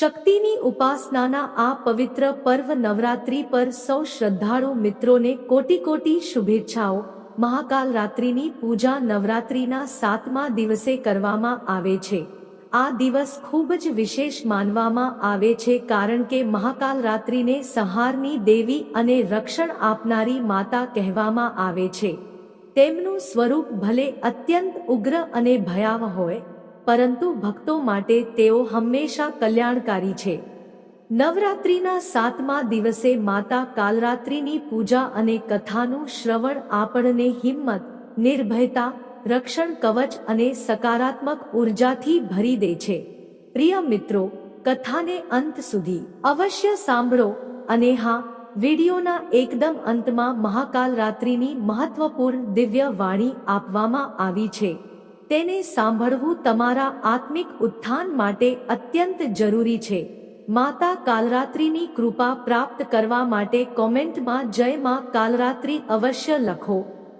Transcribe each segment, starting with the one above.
શક્તિની ઉપાસનાના આ પવિત્ર પર્વ નવરાત્રી પર સૌ શ્રદ્ધાળુ મિત્રોને કોટી કોટી શુભેચ્છાઓ. મહાકાલ રાત્રિની પૂજા નવરાત્રિના સાતમા દિવસે કરવામાં આવે છે. આ દિવસ ખૂબ જ વિશેષ માનવામાં આવે છે કારણ કે મહાકાલ રાત્રિને સંહારની દેવી અને રક્ષણ આપનારી માતા કહેવામાં આવે છે. તેમનું સ્વરૂપ ભલે અત્યંત ઉગ્ર અને ભયાવહ હોય પરંતુ ભક્તો માટે તેઓ હંમેશા કલ્યાણકારી છે. નવરાત્રિના સાતમા દિવસે માતા કાલરાત્રિની પૂજા અને કથાનું શ્રવણ આપણને હિંમત, નિર્ભયતા, રક્ષણ કવચ અને સકારાત્મક ઉર્જાથી ભરી દે છે. પ્રિય મિત્રો, કથાને અંત સુધી અવશ્ય સાંભળો અને હા, વિડીયોના એકદમ અંતમાં મહાકાલ રાત્રિની મહત્વપૂર્ણ દિવ્ય વાણી આપવામાં આવી છે. તેને સાંભળવું તમારા આત્મિક ઉત્થાન માટે અત્યંત જરૂરી છે. માતા કાલરાત્રિની કૃપા પ્રાપ્ત કરવા માટે કોમેન્ટમાં જય માં કાલરાત્રિ અવશ્ય લખો.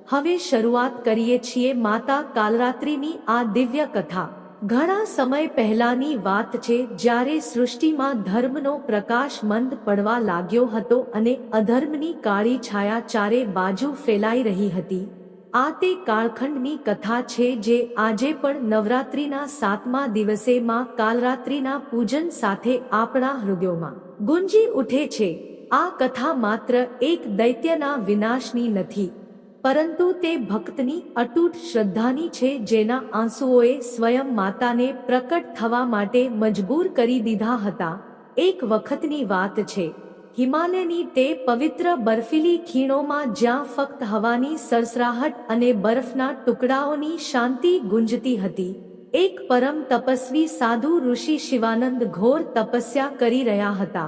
હવે શરૂઆત કરીએ છીએ માતા કાલરાત્રિની આ દિવ્ય કથા. ઘણા સમય પહેલાની વાત છે જ્યારે સૃષ્ટિમાં ધર્મનો પ્રકાશ મંદ પડવા લાગ્યો હતો અને અધર્મની કાળી છાયા ચારે બાજુ ફેલાઈ રહી હતી. આ તે કાળખંડની કથા છે જે આજે પણ નવરાત્રિના સાતમા દિવસે માં કાલરાત્રિના પૂજન સાથે આપણા હૃદયોમાં ગુંજી ઉઠે છે. આ કથા માત્ર એક દૈત્યના વિનાશની નથી, પરંતુ તે ભક્તની અતૂટ શ્રદ્ધાની છે જેના આંસુઓએ સ્વયં માતાને પ્રકટ થવા માટે મજબૂર કરી દીધા હતા. એક વખતની વાત છે હિમાલયની તે પવિત્ર બર્ફીલી ખીણોમાં જ્યાં ફક્ત હવાની સરસરાહટ અને બરફના ટુકડાઓની શાંતિ ગુંજતી હતી, એક પરમ તપસ્વી સાધુ ઋષિ શિવાનંદ ઘોર તપસ્યા કરી રહ્યા હતા.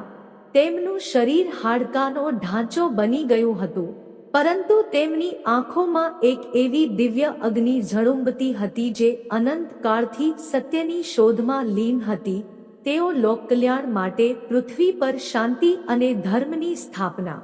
તેમનું શરીર હાડકાનો ઢાંચો બની ગયું હતું, પરંતુ તેમની આંખોમાં એક એવી દિવ્ય અગ્નિ ઝળુંબતી હતી જે અનંત કાળથી સત્યની શોધમાં લીન હતી. તેઓ લોકકલ્યાણ માટે પૃથ્વી પર શાંતિ અને ધર્મની સ્થાપના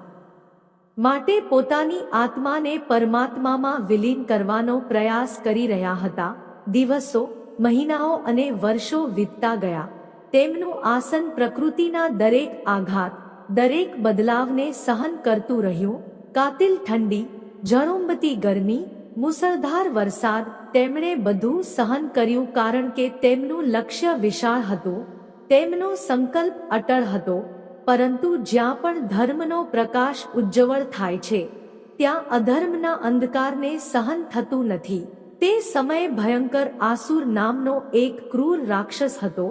માટે પોતાની આત્માને પરમાત્મામાં વિલીન કરવાનો પ્રયાસ કરી રહ્યા હતા. દિવસો, મહિનાઓ અને વર્ષો વીતતા ગયા. તેમનું આસન પ્રકૃતિના દરેક આઘાત, દરેક બદલાવને સહન કરતું રહ્યું. કાતિલ ઠંડી ઝળુંબતી ગરમી મુસળધાર વરસાદ તેમણે બધું સહન કર્યું કારણ કે તેમનું લક્ષ્ય વિશાળ હતું. તેમનો સંકલ્પ અટળ હતો, પરંતુ જ્યાં પણ ધર્મનો પ્રકાશ ઉજ્જવળ થાય છે, ત્યાં અધર્મના અંધકારને સહન થતું નથી. તે સમયે ભયંકર આસુર નામનો એક ક્રૂર રાક્ષસ હતો.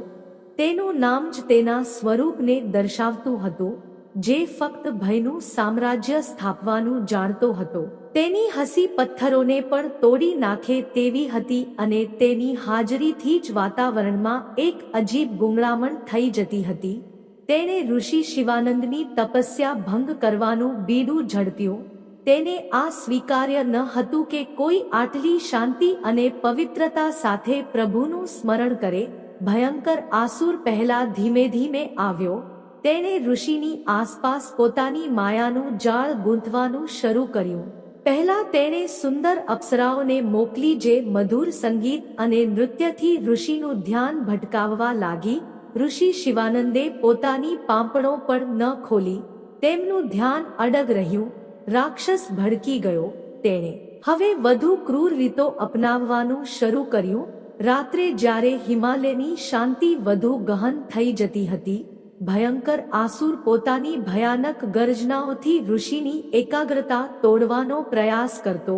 તેનું નામ જ તેના સ્વરૂપને દર્શાવતું હતું, જે ફક્ત ભયનું સામ્રાજ્ય સ્થાપવાનું જાણતો હતો. તેની હસી પથ્થરોને પણ તોડી નાખે તેવી હતી અને તેની હાજરીથી જ વાતાવરણમાં એક અજીબ ગુંગળામણ થઈ જતી હતી. તેણે ઋષિ શિવાનંદની તપસ્યા ભંગ કરવાનું બીડું ઝડપ્યું. તેને આ સ્વીકાર્ય ન હતું કે કોઈ આટલી શાંતિ અને પવિત્રતા સાથે પ્રભુનું સ્મરણ કરે. ભયંકર આસુર પહેલા ધીમે ધીમે આવ્યો. તેણે ઋષિની આસપાસ પોતાની માયાનું જાળ ગૂંથવાનું શરૂ કર્યું. પહેલા તેણે સુંદર અપ્સરાઓને મોકલી જે મધુર સંગીત અને નૃત્યથી ઋષિનું ધ્યાન ભટકાવવા લાગી, ઋષિ શિવાનંદે પોતાની પાંપણો પણ ન ખોલી. તેમનું ધ્યાન અડગ રહ્યું, રાક્ષસ ભડકી ગયો તેણે. હવે વધુ ક્રૂર રીતો અપનાવવાનું શરૂ કર્યું. રાત્રે જ્યારે હિમાલયની શાંતિ વધુ ગહન થઈ જતી હતી ભયંકર આસુર પોતાની ભયાનક ગર્જનાઓથી ઋષિની એકાગ્રતા તોડવાનો પ્રયાસ કરતો,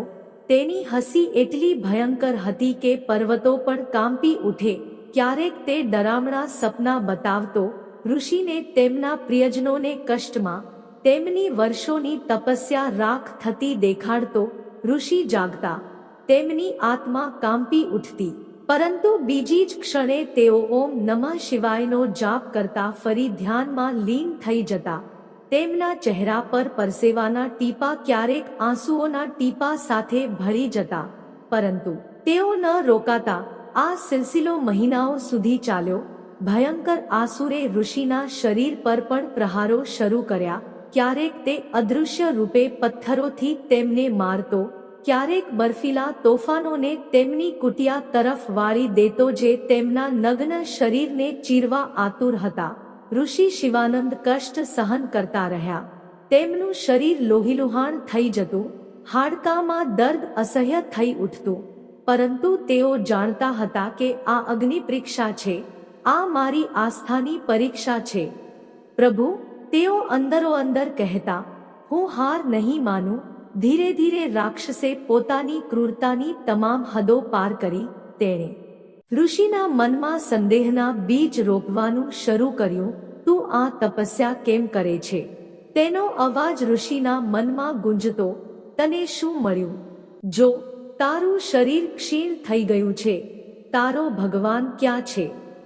તેની હસી એટલી ભયંકર હતી કે પર્વતો પણ કાંપી ઉઠે. ક્યારેક તે ડરામણા સપના બતાવતો, ઋષિને તેમના પ્રિયજનોને કષ્ટમાં, તેમની વર્ષોની તપસ્યા રાખ થતી દેખાડતો, ઋષિ જાગતા, તેમની આત્મા કાંપી ઉઠતી. પરંતુ બીજી જ ક્ષણે તેઓ ઓમ નમઃ શિવાયનો જાપ કરતા ફરી ધ્યાનમાં લીન થઈ જતા. તેમના ચહેરા પર પરસેવાના ટીપા ક્યારેક આંસુઓના ટીપા સાથે ભળી જતા. પરંતુ તેઓ ન રોકાતા. આ સિલસિલો મહિનાઓ સુધી ચાલ્યો. ભયંકર આસુરે ઋષિના શરીર પર પણ પ્રહારો શરૂ કર્યા. ક્યારેક તે અદૃશ્ય રૂપે પથ્થરોથી તેમને મારતો ક્યારેક બર્ફીલા તોફાનોને તેમની કુટિયા તરફ વાળી દેતો જે તેમના નગ્ન શરીરને ચીરવા આતુર હતા. ઋષિ શિવાનંદ કષ્ટ સહન કરતા રહ્યા. તેમનું શરીર લોહીલુહાણ થઈ જતું. હાડકામાં દર્દ અસહ્ય થઈ ઉઠતું. પરંતુ તેઓ જાણતા હતા કે આ અગ્નિ પરીક્ષા છે. આ મારી આસ્થાની પરીક્ષા છે. પ્રભુ, તેઓ અંદરો અંદર કહેતા, હું હાર નહીં માનું ધીરે ધીરે રાક્ષસે પોતાની ક્રૂરતાની તમામ હદો પાર કરી તેણે ઋષિના મનમાં સંદેહના બીજ રોપવાનું શરૂ કર્યું, તું આ તપસ્યા કેમ કરે છે તેનો અવાજ ઋષિના મનમાં ગુંજતો, તને શું મળ્યું? જો તારું શરીર ક્ષીણ થઈ ગયું છે, તારો ભગવાન ક્યાં છે?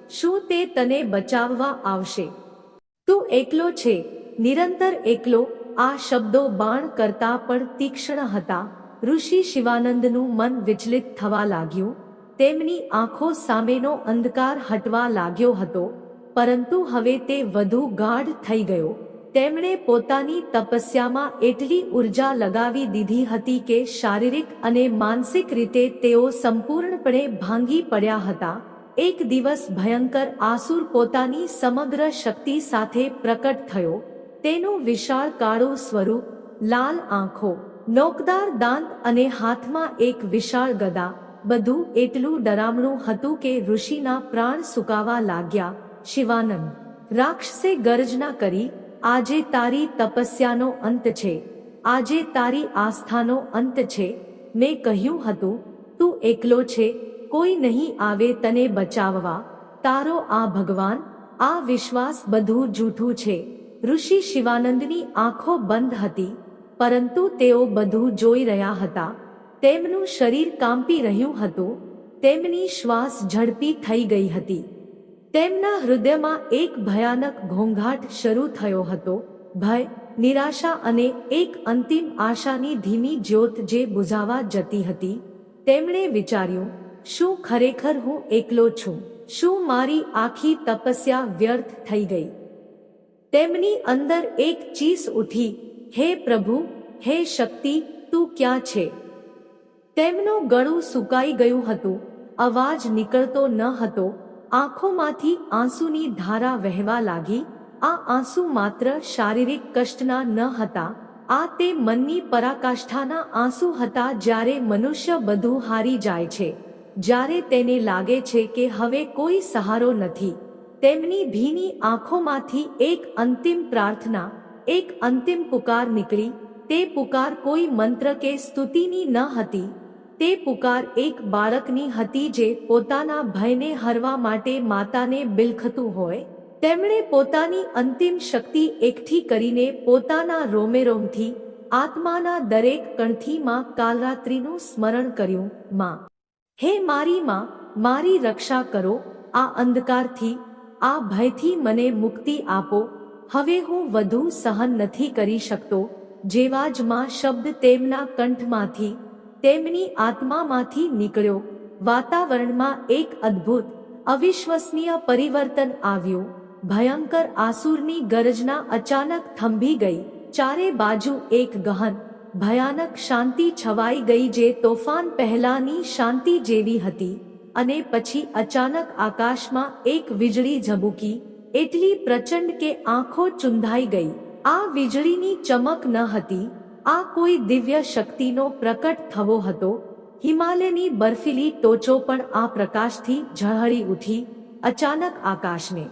શું તે તને બચાવવા આવશે? તું એકલો છે, નિરંતર એકલો આ શબ્દો બાણ કરતા પણ તીક્ષ્ણ હતા. ઋષિ શિવાનંદનું મન વિચલિત થવા લાગ્યું. તેમની આંખો સામેનો અંધકાર હટવા લાગ્યો હતો. પરંતુ હવે તે વધુ ગાઢ થઈ ગયો. તેમણે પોતાની તપસ્યામાં એટલી ઊર્જા લગાવી દીધી હતી કે શારીરિક અને માનસિક રીતે તેઓ સંપૂર્ણપણે ભાંગી પડ્યા હતા. એક દિવસ ભયંકર આસુર પોતાની સમગ્ર શક્તિ સાથે પ્રકટ થયો. તેનું વિશાળ કાળું સ્વરૂપ લાલ આંખો, નોકદાર દાંત અને હાથમાં એક વિશાળ ગદા, બધું એટલું ડરામણું હતું કે ઋષિના પ્રાણ સુકાવા લાગ્યા. શિવાનંદ, રાક્ષસે ગર્જના કરી, આજે તારી તપસ્યાનો અંત છે. આજે તારી આસ્થાનો અંત છે. મેં કહ્યું હતું, તું એકલો છે. કોઈ નહીં આવે તને બચાવવા. તારો આ ભગવાન, આ વિશ્વાસ બધું જૂઠું છે. ઋષિ શિવાનંદની આંખો બંધ હતી, પરંતુ તેઓ બધું જોઈ રહ્યા હતા. તેમનું શરીર કાંપી રહ્યું હતું, તેમની શ્વાસ ઝડપી થઈ ગઈ હતી. તેમના હૃદયમાં એક ભયાનક ઘોંઘાટ શરૂ થયો હતો, ભય, નિરાશા અને એક અંતિમ આશાની ધીમી જ્યોત જે બુઝાવા જતી હતી. તેમણે વિચાર્યું, શું ખરેખર હું એકલો છું? શું મારી આખી તપસ્યા વ્યર્થ થઈ ગઈ? તેમની અંદર એક ચીસ ઉઠી, હે પ્રભુ, હે શક્તિ, તું ક્યાં છે? તેમનું ગળું સુકાઈ ગયું હતું, અવાજ નીકળતો ન હતો, આંખોમાંથી આંસુની ધારા વહેવા લાગી, આ આંસુ માત્ર શારીરિક કષ્ટના ન હતા, આ તે મનની પરાકાષ્ઠાના આંસુ હતા જ્યારે મનુષ્ય બધું હારી જાય છે, જ્યારે તેને લાગે છે કે હવે કોઈ સહારો નથી. તેમની ભીની આંખોમાંથી એક અંતિમ પ્રાર્થના, એક અંતિમ પુકાર નીકળી, તે પુકાર કોઈ મંત્ર કે સ્તુતિની ન હતી. તે પુકાર એક બાળકની હતી જે પોતાના ભયને હરવા માટે માતાને બિલખતું હોય. તેમણે પોતાની અંતિમ શક્તિ એકઠી કરીને પોતાના રોમેરોમથી આત્માના દરેક કણથી માં કાલરાત્રિનું સ્મરણ કર્યું, માં, હે મારી માં, મારી રક્ષા કરો, આ અંધકારથી આ ભયથી મને મુક્તિ આપો. હવે હું વધુ સહન નથી કરી શકતો. જેવા જ માં શબ્દ તેમના કંઠમાંથી, તેમની આત્મામાંથી નીકળ્યો. વાતાવરણમાં એક અદ્ભુત, અવિશ્વસનીય પરિવર્તન આવ્યું. ભયંકર આસુરની ગરજના અચાનક થંભી ગઈ. ચારે બાજુ એક ગહન, ભયાનક શાંતિ છવાઈ ગઈ જે તોફાન પહેલાની શાંતિ જેવી હતી. અને પછી અચાનક આકાશમાં એક વીજળી ઝબૂકી, એટલી પ્રચંડ કે આંખો ચુંધાઈ ગઈ. આ વીજળીની ચમક ન હતી. આ કોઈ દિવ્ય શક્તિનો પ્રકટ થવો હતો. હિમાલયની બર્ફીલી ટોચો પણ આ પ્રકાશથી ઝળહળી ઉઠી, અચાનક આકાશને.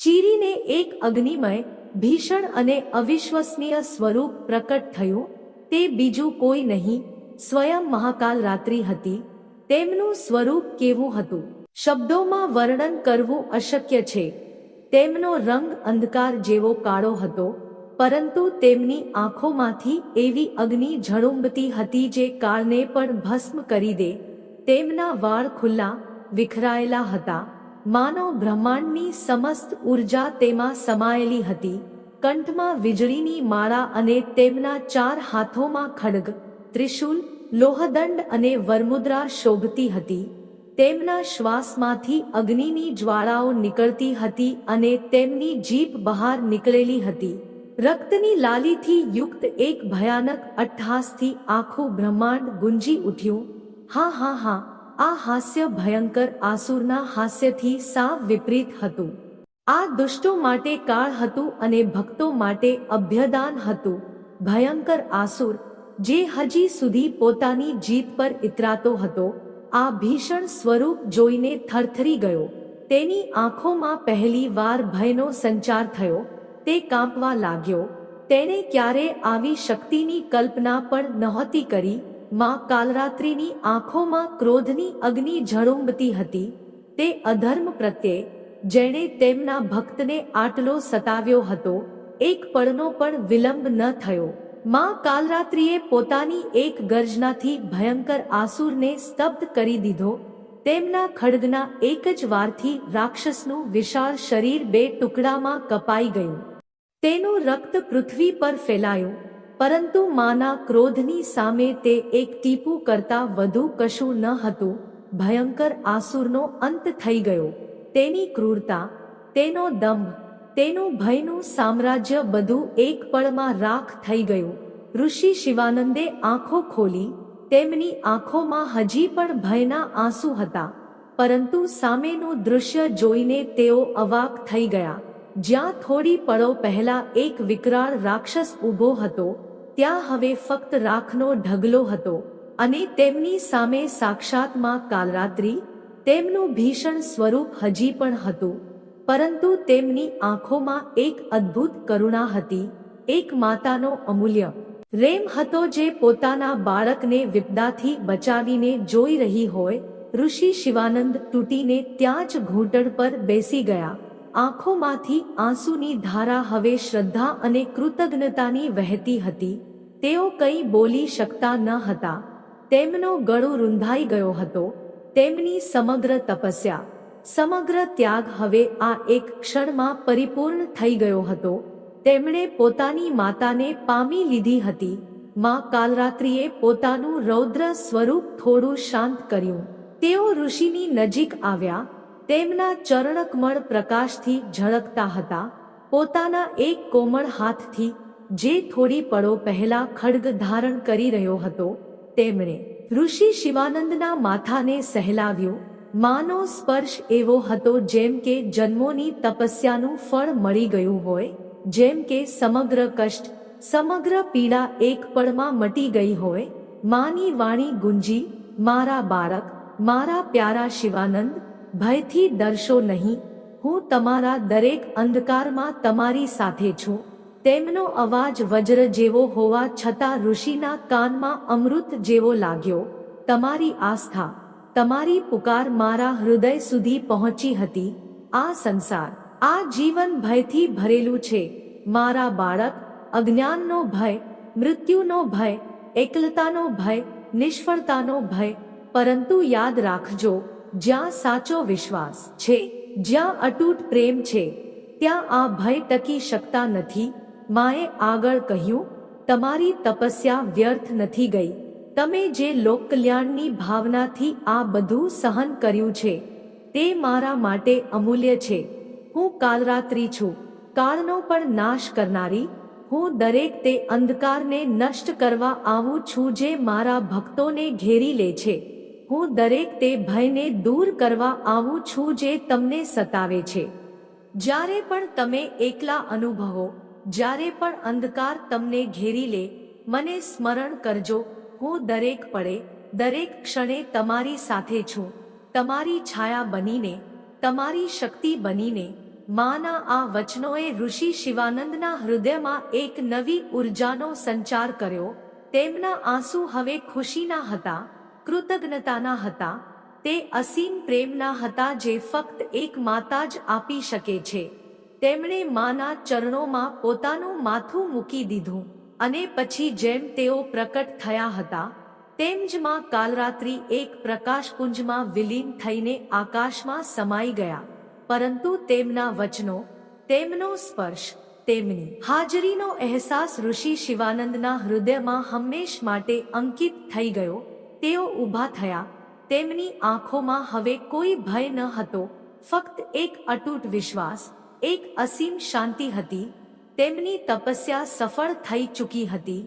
ચીરીને એક અગ્નિમય, ભીષણ અને અવિશ્વસનીય સ્વરૂપ પ્રકટ થયું. તે બીજું કોઈ નહીં. સ્વયં મહાકાલ રાત્રિ હતી. તેમનું સ્વરૂપ કેવું હતું? શબ્દોમાં વર્ણન કરવું અશક્ય છે. તેમનો રંગ અંધકાર જેવો કાળો હતો, પરંતુ તેમની આંખોમાંથી એવી અગ્નિ ઝળુંબતી હતી જે કાળને પણ ભસ્મ કરી દે. તેમના વાળ ખુલ્લા, વિખરાયેલા હતા. માનવ બ્રહ્માંડની સમસ્ત ઊર્જા તેમાં સમાયેલી હતી. કંઠમાં વીજળીની માળા અને તેમના ચાર હાથોમાં ખડગ, ત્રિશૂલ લોહદંડ અને વરમુદ્રા શોભતી હતી. તેમના શ્વાસમાંથી અગ્નિની જ્વાળાઓ નીકળતી હતી અને તેમની જીભ બહાર નીકળેલી હતી. રક્તની લાલીથી યુક્ત એક ભયાનક અઠ્ઠાસથી આખું બ્રહ્માંડ ગુંજી ઉઠ્યું. હા હા હા, આ હાસ્ય ભયંકર આસુરના હાસ્યથી સાવ વિપરીત હતું. આ દુષ્ટો માટે કાળ હતું અને ભક્તો માટે અભ્યદાન હતું. ભયંકર આસુર જે હજી સુધી પોતાની જીત પર ઇતરાતો હતો, આ ભીષણ સ્વરૂપ જોઈને થરથરી ગયો. તેની આંખોમાં પહેલી વાર ભયનો સંચાર થયો, તે કાંપવા લાગ્યો. તેણે ક્યારે આવી શક્તિની કલ્પના પણ નહોતી કરી. માં કાલરાત્રિની આંખોમાં ક્રોધની અગ્નિ ઝળુંબતી હતી. તે અધર્મ પ્રત્યે, જેણે તેમના ભક્તને આટલો સતાવ્યો હતો, એક પળનો પણ વિલંબ ન થયો. માં કાલરાત્રિએ પોતાની એક ગર્જનાથી ભયંકર આસુરને સ્તબ્ધ કરી દીધો. તેમના ખડગના એક જ વારથી રાક્ષસનું વિશાળ શરીર બે ટુકડામાં કપાઈ ગયું. તેનું રક્ત પૃથ્વી પર ફેલાયું. પરંતુ માના ક્રોધની સામે તે એક ટીપું કરતા વધુ કશું ન હતું. ભયંકર આસુરનો અંત થઈ ગયો. તેની ક્રૂરતા, તેનો દંભ તેનું ભયનું સામ્રાજ્ય બધું એક પળમાં રાખ થઈ ગયું. ઋષિ શિવાનંદે આંખો ખોલી, તેમની આંખોમાં હજી પણ ભયના આંસુ હતા. પરંતુ સામેનું દૃશ્ય જોઈને તેઓ અવાક થઈ ગયા. જ્યાં થોડી પળો પહેલા એક વિકરાળ રાક્ષસ ઊભો હતો, ત્યાં હવે ફક્ત રાખનો ઢગલો હતો. અને તેમની સામે સાક્ષાતમાં કાલરાત્રિ, તેમનું ભીષણ સ્વરૂપ હજી પણ હતું. પરંતુ તેમની આંખોમાં એક અદ્ભુત કરુણા હતી, એક માતાનો અમૂલ્ય. રેમ હતો જે પોતાના બાળકને વિપદાથી બચાવીને જોઈ રહી હોય, ઋષિ શિવાનંદ તૂટીને ત્યાં જ ઘૂંટણ પર બેસી ગયા. આંખોમાંથી આંસુની ધારા હવે શ્રદ્ધા અને કૃતજ્ઞતાની વહેતી હતી. તેઓ કંઈ બોલી શકતા ન હતા. તેમનો ગળો રૂંધાઈ ગયો હતો. તેમની સમગ્ર તપસ્યા સમગ્ર ત્યાગ હવે આ એક ક્ષણમાં પરિપૂર્ણ થઈ ગયો હતો. તેમણે પોતાની માતાને પામી લીધી હતી. માં કાલરાત્રિએ પોતાનું રૌદ્ર સ્વરૂપ થોડું શાંત કર્યું. તેઓ ઋષિની નજીક આવ્યા. તેમના ચરણકમળ પ્રકાશથી ઝળકતા હતા. પોતાના એક કોમળ હાથથી, જે થોડી પળો પહેલા ખડગ ધારણ કરી રહ્યો હતો, તેમણે ઋષિ શિવાનંદના માથાને સહેલાવ્યું. માનો સ્પર્શ એવો હતો જેમ કે જન્મોની તપસ્યાનું ફળ મળી ગયું હોય, જેમ કે સમગ્ર કષ્ટ, સમગ્ર પીડા એક પળમાં મટી ગઈ હોય, માની વાણી ગુંજી, મારા બાળક, મારા પ્યારા શિવાનંદ, ભયથી ડરશો નહીં, હું તમારા દરેક અંધકારમાં તમારી સાથે છું. તેમનો અવાજ વજ્ર જેવો હોવા છતાં ઋષિના કાનમાં અમૃત જેવો લાગ્યો, તમારી આસ્થા તમારી પુકાર મારા હૃદય સુધી પહોંચી હતી. આ સંસાર, આ જીવન ભયથી ભરેલું છે. મારા બાળક, અજ્ઞાનનો ભય, મૃત્યુનો ભય, એકલતાનો ભય, નિષ્ફળતાનો ભય. પરંતુ યાદ રાખજો, જ્યાં સાચો વિશ્વાસ છે, જ્યાં અટૂટ પ્રેમ છે, ત્યાં આ ભય ટકી શકતા નથી. માએ આગળ કહ્યું, તમારી તપસ્યા વ્યર્થ નથી ગઈ. તમે જે લોકકલ્યાણની ભાવનાથી આ બધું સહન કર્યું છે, તે મારા માટે અમૂલ્ય છે. હું કાલરાત્રિ છું. કાળનો પણ નાશ કરનારી, હું દરેક તે અંધકારને નષ્ટ કરવા આવું છું જે મારા ભક્તોને ઘેરી લે છે. હું દરેક તે ભયને દૂર કરવા આવું છું જે તમને સતાવે છે. જ્યારે પણ તમે એકલા અનુભવો, જ્યારે પણ અંધકાર તમને ઘેરી લે, મને સ્મરણ કરજો. હું દરેક પળે, દરેક ક્ષણે તમારી સાથે છું. તમારી છાયા બનીને, તમારી શક્તિ બનીને, માના આ વચનોએ ઋષિ શિવાનંદના હૃદયમાં એક નવી ઉર્જાનો સંચાર કર્યો. તેમના આંસુ હવે ખુશીના હતા, કૃતજ્ઞતાના હતા. તે અસીમ પ્રેમના હતા જે ફક્ત એક માતા જ આપી શકે છે. તેમણે માના ચરણોમાં પોતાનું માથું મૂકી દીધું. અને પછી જેમ તેઓ પ્રકટ થયા હતા, તેમ જ માં કાલરાત્રિ એક પ્રકાશપુંજમાં વિલીન થઈને આકાશમાં સમાઈ ગયા. પરંતુ તેમના વચનો, તેમનો સ્પર્શ, તેમની હાજરીનો અહેસાસ ઋષિ શિવાનંદના હૃદયમાં હંમેશ માટે અંકિત થઈ ગયો, તેઓ ઊભા થયા. તેમની આંખોમાં હવે કોઈ ભય ન હતો, ફક્ત એક અતૂટ વિશ્વાસ, એક અસીમ શાંતિ હતી. તેમની તપસ્યા સફળ થઈ ચૂકી હતી.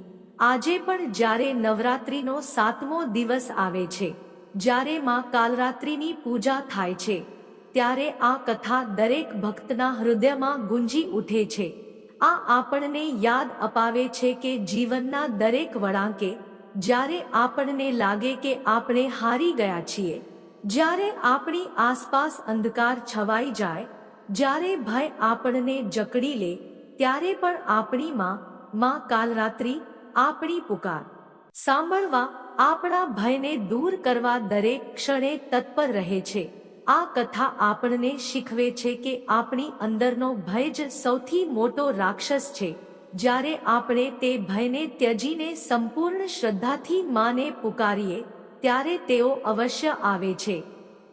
આજે પણ જ્યારે નવરાત્રિનો સાતમો દિવસ આવે છે, જ્યારે માં કાલરાત્રિની પૂજા થાય છે, ત્યારે આ કથા દરેક ભક્તના હૃદયમાં ગુંજી ઉઠે છે. આ આપણને યાદ અપાવે છે કે જીવનના દરેક વળાંકે, જ્યારે આપણને લાગે કે આપણે હારી ગયા છીએ, જ્યારે આપણી આસપાસ અંધકાર છવાઈ જાય, જ્યારે ભય આપણને જકડી લે ત્યારે પણ આપણી માં માં કાલરાત્રિ આપણી પુકાર. સાંભળવા આપણા ભયને દૂર કરવા દરેક ક્ષણે તત્પર રહે છે. આ કથા આપણને શીખવે છે કે આપણી અંદરનો ભય જ સૌથી મોટો રાક્ષસ છે. જ્યારે આપણે તે ભયને ત્યજીને સંપૂર્ણ શ્રદ્ધાથી માને પુકારીએ, ત્યારે તેઓ અવશ્ય આવે છે.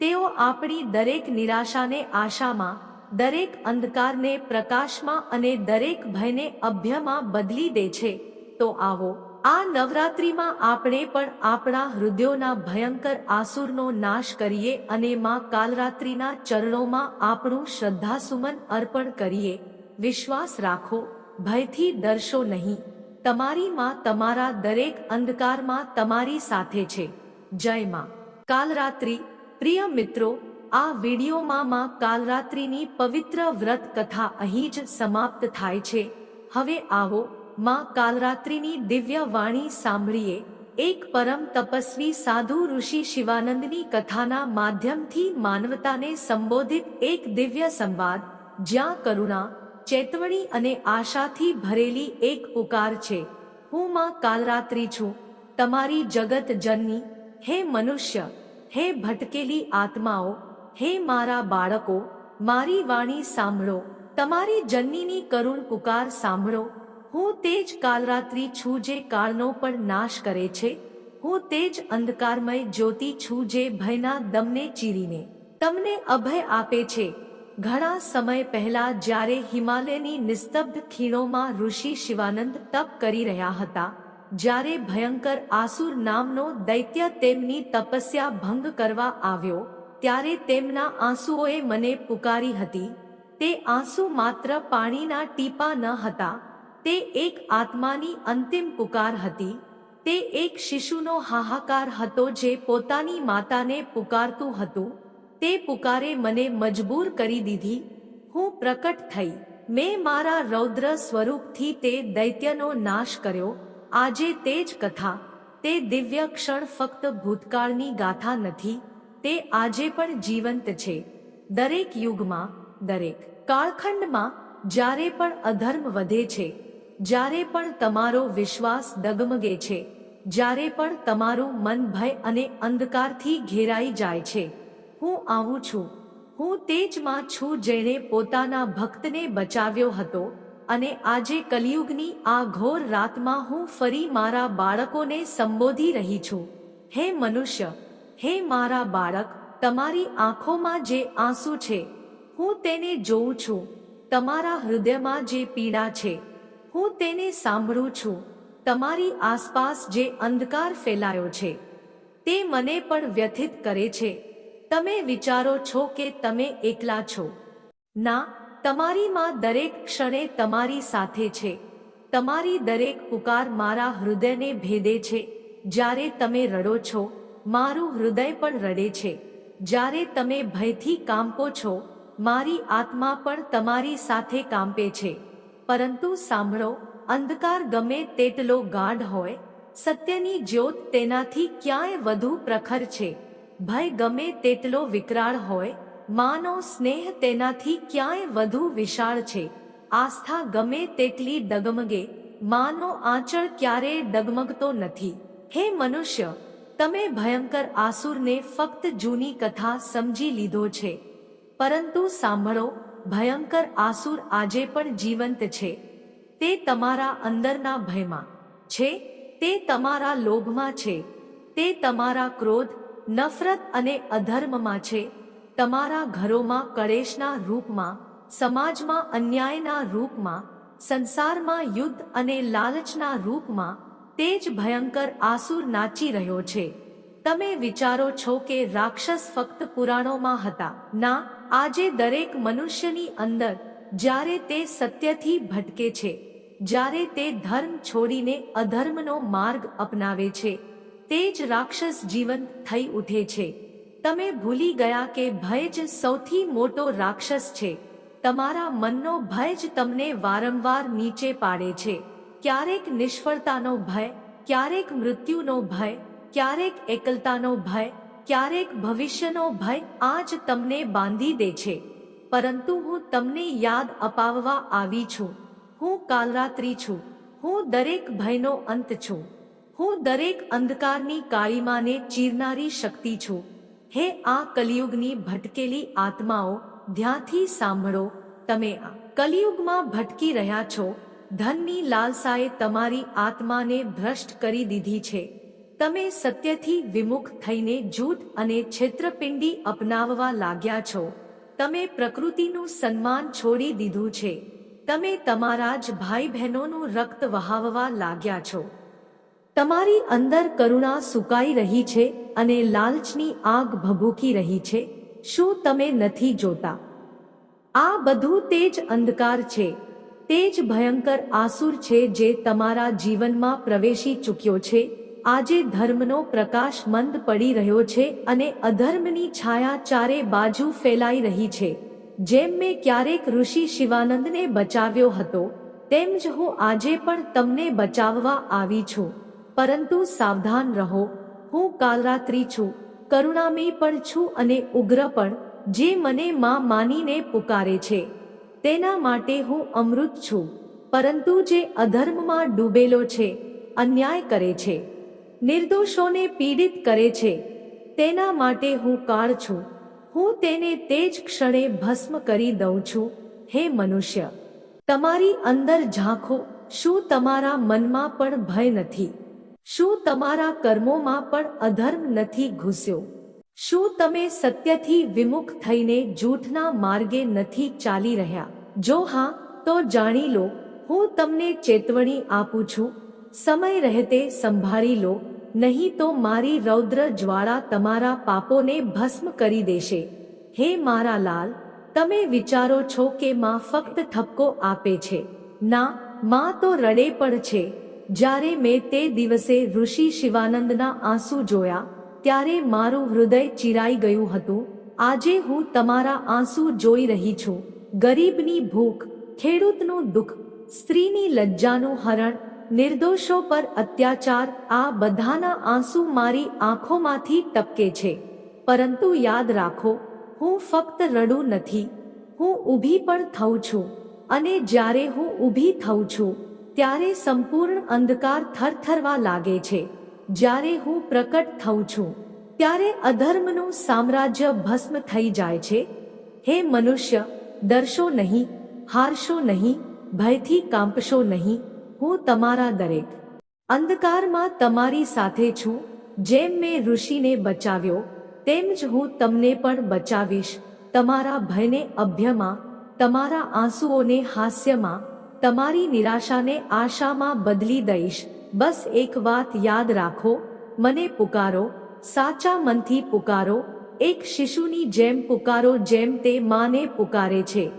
તેઓ આપણી દરેક નિરાશાને આશામાં દરેક અંધકારને પ્રકાશમાં અને દરેક ભયને અભ્યમાં બદલી દે છે. તો આવો, આ નવરાત્રિમાં આપણે પણ આપણા હૃદયોના ભયંકર આસુરનો નાશ કરીએ અને માં કાલરાત્રિના ચરણોમાં આપણું શ્રદ્ધાસુમન અર્પણ કરીએ. વિશ્વાસ રાખો, ભયથી ડરશો નહીં. તમારી માં તમારા દરેક અંધકારમાં તમારી સાથે છે. જય માં. કાલરાત્રિ. પ્રિય મિત્રો આ વિડીયોમાં માં કાલરાત્રિની પવિત્ર વ્રત કથા અહીં જ સમાપ્ત થાય છે. હવે આવો, માં કાલરાત્રિની દિવ્ય વાણી સાંભળીએ. એક પરમ તપસ્વી સાધુ ઋષિ શિવાનંદની કથાના માધ્યમથી માનવતાને સંબોધિત એક દિવ્ય સંવાદ, જ્યાં કરુણા, ચેતવણી અને આશાથી ભરેલી એક પુકાર છે. હું માં કાલરાત્રિ છું. તમારી જગત જનની, હે મનુષ્ય, હે ભટકેલી આત્માઓ હે મારા બાળકો, મારી વાણી સાંભળો, તમારી જનનીની કરુણ પુકાર સાંભળો. હું તે જ કાલરાત્રિ છું જે કાળનો પણ નાશ કરે છે. હું તે જ અંધકારમય જ્યોતિ છું જે ભયના દમને ચીરીને તમને અભય આપે છે. ઘણા સમય પહેલા જ્યારે હિમાલયની નિસ્તબ્ધ ખીણોમાં ઋષિ શિવાનંદ તપ કરી રહ્યા હતા, જ્યારે ભયંકર આસુર નામનો દૈત્ય તેમની તપસ્યા ભંગ કરવા આવ્યો ત્યારે તેમના આંસુઓએ મને પુકારી હતી. તે આંસુ માત્ર પાણીના ટીપા ન હતા. તે એક આત્માની અંતિમ પુકાર હતી. તે એક શિશુનો હાહાકાર હતો જે પોતાની માતાને પુકારતું હતું. તે પુકારે મને મજબૂર કરી દીધી. હું પ્રકટ થઈ. મેં મારા રૌદ્ર સ્વરૂપથી તે દૈત્યનો નાશ કર્યો. આજે તે જ કથા. તે દિવ્ય ક્ષણ ફક્ત ભૂતકાળની ગાથા નથી. તે આજે પણ જીવંત છે. દરેક યુગમાં, દરેક કાળખંડમાં જ્યારે પણ અધર્મ વધે છે, જ્યારે પણ તમારો વિશ્વાસ ડગમગે છે, જ્યારે પણ તમારું મન ભય અને અંધકારથી ઘેરાઈ જાય છે, હું આવું છું. હું તે જ છું જેણે પોતાના ભક્તને બચાવ્યો હતો અને આજે કલિયુગની આ ઘોર રાતમાં હું ફરી મારા બાળકોને સંબોધી રહી છું. હે મનુષ્ય હે મારા બાળક, તમારી આંખોમાં જે આંસુ છે, હું તેને જોઉં છું. તમારા હૃદયમાં જે પીડા છે, હું તેને સાંભળું છું. તમારી આસપાસ જે અંધકાર ફેલાયો છે, તે મને પણ વ્યથિત કરે છે. તમે વિચારો છો કે તમે એકલા છો. ના, તમારી માં દરેક ક્ષણે તમારી સાથે છે. તમારી દરેક પુકાર મારા હૃદયને ભેદે છે. જ્યારે તમે રડો છો મારું હૃદય પણ રડે છે. જ્યારે તમે ભયથી કાંપો છો, મારી આત્મા પણ તમારી સાથે કાંપે છે. પરંતુ સાંભળો, અંધકાર ગમે તેટલો ગાઢ હોય, સત્યની જ્યોત તેનાથી ક્યાંય વધુ પ્રખર છે. ભય ગમે તેટલો વિકરાળ હોય, માનો સ્નેહ તેનાથી ક્યાંય વધુ વિશાળ છે. આસ્થા ગમે તેટલી ડગમગે, માનો આંચળ ક્યારેય ડગમગતો નથી. હે મનુષ્ય તમે ભયંકર આસુરને ફક્ત જૂની કથા સમજી લીધો છે. પરંતુ સાંભળો, ભયંકર આસુર આજે પણ જીવંત છે. તે તમારા અંદરના ભયમાં છે, તે તમારા લોભમાં છે, તે તમારા ક્રોધ, નફરત અને અધર્મમાં છે. તમારા ઘરોમાં કળેશના રૂપમાં, સમાજમાં અન્યાયના રૂપમાં, સંસારમાં યુદ્ધ અને લાલચના રૂપમાં તે જ ભયંકર આસુર નાચી રહ્યો છે. તમે વિચારો છો કે રાક્ષસ ફક્ત પુરાણોમાં હતા. ના, આજે દરેક મનુષ્યની અંદર જ્યારે તે સત્યથી ભટકે છે, જ્યારે તે ધર્મ છોડીને અધર્મનો માર્ગ અપનાવે છે તે જ રાક્ષસ જીવંત થઈ ઉઠે છે. તમે ભૂલી ગયા કે ભય જ સૌથી મોટો રાક્ષસ છે. તમારા મનનો ભય જ તમને વારંવાર નીચે પાડે છે. ક્યારેક નિષ્ફળતાનો ભય, ક્યારેક મૃત્યુનો ભય, ક્યારેક એકલતાનો ભય, ક્યારેક ભવિષ્યનો ભય આજ તમને બાંધી દે છે. પરંતુ હું તમને યાદ અપાવવા આવી છું. હું કાલરાત્રિ છું. હું દરેક ભયનો અંત છું. હું દરેક અંધકારની કાળીમાને ચીરનારી શક્તિ છું. હે આ કલિયુગની ભટકેલી આત્માઓ ધ્યાંથી સાંભળો, તમે આ કલિયુગમાં ભટકી રહ્યા છો ધનની લાલસાએ તમારી આત્માને ભ્રષ્ટ કરી દીધી છે. તમે સત્યથી વિમુખ થઈને જૂઠ અને છેતરપિંડી અપનાવવા લાગ્યા છો. તમે પ્રકૃતિનું સન્માન છોડી દીધું છે. તમે તમારા જ ભાઈ બહેનોનું રક્ત વહાવવા લાગ્યા છો. તમારી અંદર કરુણા સુકાઈ રહી છે અને લાલચની આગ ભભૂકી રહી છે. શું તમે નથી જોતા? આ બધું તે જ અંધકાર છે. તે જ ભયંકર આસુર છે જે તમારા જીવનમાં પ્રવેશી ચૂક્યો છે. આજે ધર્મનો પ્રકાશ મંદ પડી રહ્યો છે અને અધર્મની છાયા ચારે બાજુ ફેલાઈ રહી છે. જેમ મેં ક્યારેક ઋષિ શિવાનંદને બચાવ્યો હતો, તેમ જ હું આજે પણ તમને બચાવવા આવી છું. પરંતુ સાવધાન રહો. હું કાલરાત્રી છું, કરુણામય પણ છું અને ઉગ્ર પણ, જે મને માં માનીને પુકારે છે. તેના માટે હું અમૃત છું, પરંતુ જે અધર્મમાં ડૂબેલો છે, અન્યાય કરે છે, નિર્દોષોને પીડિત કરે છે, તેના માટે હું કાળ છું. હું તેને તે જ ક્ષણે ભસ્મ કરી દઉં છું, હે મનુષ્ય! તમારી અંદર ઝાંખો, શું તમારા મનમાં પણ ભય નથી? શું તમારા કર્મોમાં પણ અધર્મ નથી ઘૂસ્યો? શું તમે સત્યથી વિમુખ થઈને જૂઠના માર્ગે નથી ચાલી રહ્યા? જો હા, તો જાણી લો, હું તમને ચેતવણી આપું છું. સમય રહેતે સંભાળી લો, નહીં તો મારી રૌદ્ર જ્વાળા તમારા પાપોને ભસ્મ કરી દેશે. હે મારા લાલ, તમે વિચારો છો કે માં ફક્ત ઠપકો આપે છે. ના, માં તો રડે પણ છે. જ્યારે મેં તે દિવસે ઋષિ શિવાનંદના આંસુ જોયા ત્યારે મારું હૃદય ચિરાઈ ગયું હતું. આજે હું તમારા આંસુ જોઈ રહી છું. ગરીબની ભૂખ, ખેડૂતનું દુઃખ, સ્ત્રીની લજ્જાનું હરણ, નિર્દોષો પર અત્યાચાર, આ બધાના આંસુ મારી આંખોમાંથી ટપકે છે. પરંતુ યાદ રાખો, હું ફક્ત રડું નથી. હું ઊભી પણ થઉં છું. અને જ્યારે હું ઊભી થઉં છું, ત્યારે સંપૂર્ણ અંધકાર થરથરવા લાગે છે. જ્યારે હું પ્રકટ થઉં છું, ત્યારે અધર્મનું સામ્રાજ્ય ભસ્મ થઈ જાય છે. હે મનુષ્ય, ડરશો નહીં, હારશો નહીં, ભયથી કાંપશો નહીં, હું તમારા દરેક અંધકારમાં તમારી સાથે છું, જેમ મેં ઋષિને બચાવ્યો, તેમ જ હું તમને પણ બચાવીશ. તમારા ભયને અભ્યમાં, તમારા આંસુઓને હાસ્યમાં, તમારી નિરાશાને આશામાં બદલી દઈશ. બસ એક વાત યાદ રાખો, મને પુકારો, સાચા મનથી પુકારો, એક શિશુની જેમ પુકારો જેમ તે માને પુકારે છે.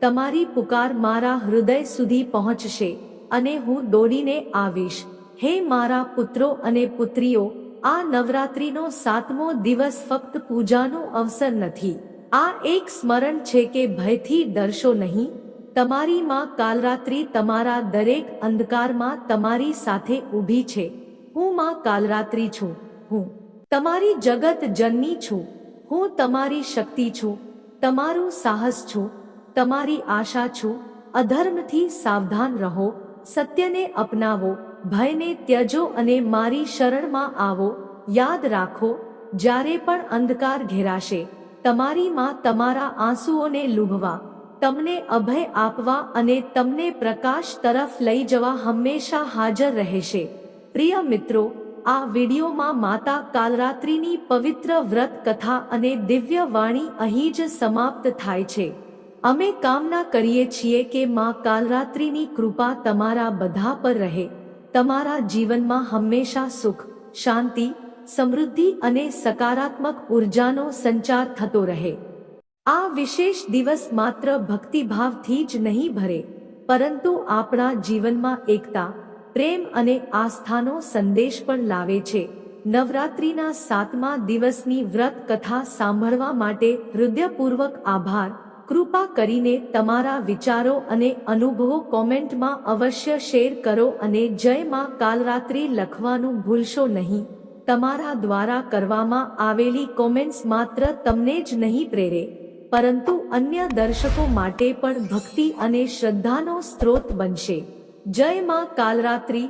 તમારી પુકાર મારા હૃદય સુધી પહોંચશે અને હું દોડીને આવીશ. હે મારા પુત્રો અને પુત્રીઓ, આ નવરાત્રિનો સાતમો દિવસ ફક્ત પૂજાનો અવસર નથી. આ એક સ્મરણ છે કે ભયથી ડરશો નહીં. તમારી માં કાલરાત્રિ તમારા દરેક અંધકારમાં તમારી સાથે ઊભી છે. હું માં કાલરાત્રિ છું. હું તમારી જગત જનની છું. હું તમારી શક્તિ છું. તમારું સાહસ છું. તમારી આશા છું. અધર્મથી સાવધાન રહો. સત્યને અપનાવો. ભયને ત્યજો અને મારી શરણમાં આવો. યાદ રાખો, જ્યારે પણ અંધકાર ઘેરાશે, તમારી માં તમારા આંસુઓને લૂભવા તમને અભય આપવા અને તમને પ્રકાશ તરફ લઈ જવા હંમેશા હાજર રહેશે. પ્રિય મિત્રો, આ વિડીયોમાં માતા કાલરાત્રિની પવિત્ર વ્રત કથા અને દિવ્ય વાણી અહીં જ સમાપ્ત થાય છે. અમે કામના કરીએ છીએ કે માં કાલરાત્રિની કૃપા તમારા બધા પર રહે. તમારા જીવનમાં હંમેશા સુખ, શાંતિ, સમૃદ્ધિ અને સકારાત્મક ઉર્જાનો સંચાર થતો રહે. આ વિશેષ દિવસ માત્ર ભક્તિભાવથી જ નહીં ભરે, પરંતુ આપણા જીવનમાં એકતા, પ્રેમ અને આસ્થાનો સંદેશ પણ લાવે છે. નવરાત્રિના સાતમા દિવસની વ્રત કથા સાંભળવા માટે હૃદયપૂર્વક આભાર. કૃપા કરીને તમારા વિચારો અને અનુભવો કોમેન્ટમાં અવશ્ય શેર કરો અને જય માં કાલરાત્રિ લખવાનું ભૂલશો નહીં. તમારા દ્વારા કરવામાં આવેલી કોમેન્ટ્સ માત્ર તમને જ નહીં પ્રેરે. પરંતુ અન્ય દર્શકો માટે પણ ભક્તિ અને શ્રદ્ધાનો સ્ત્રોત બનશે. જય માં કાલરાત્રિ.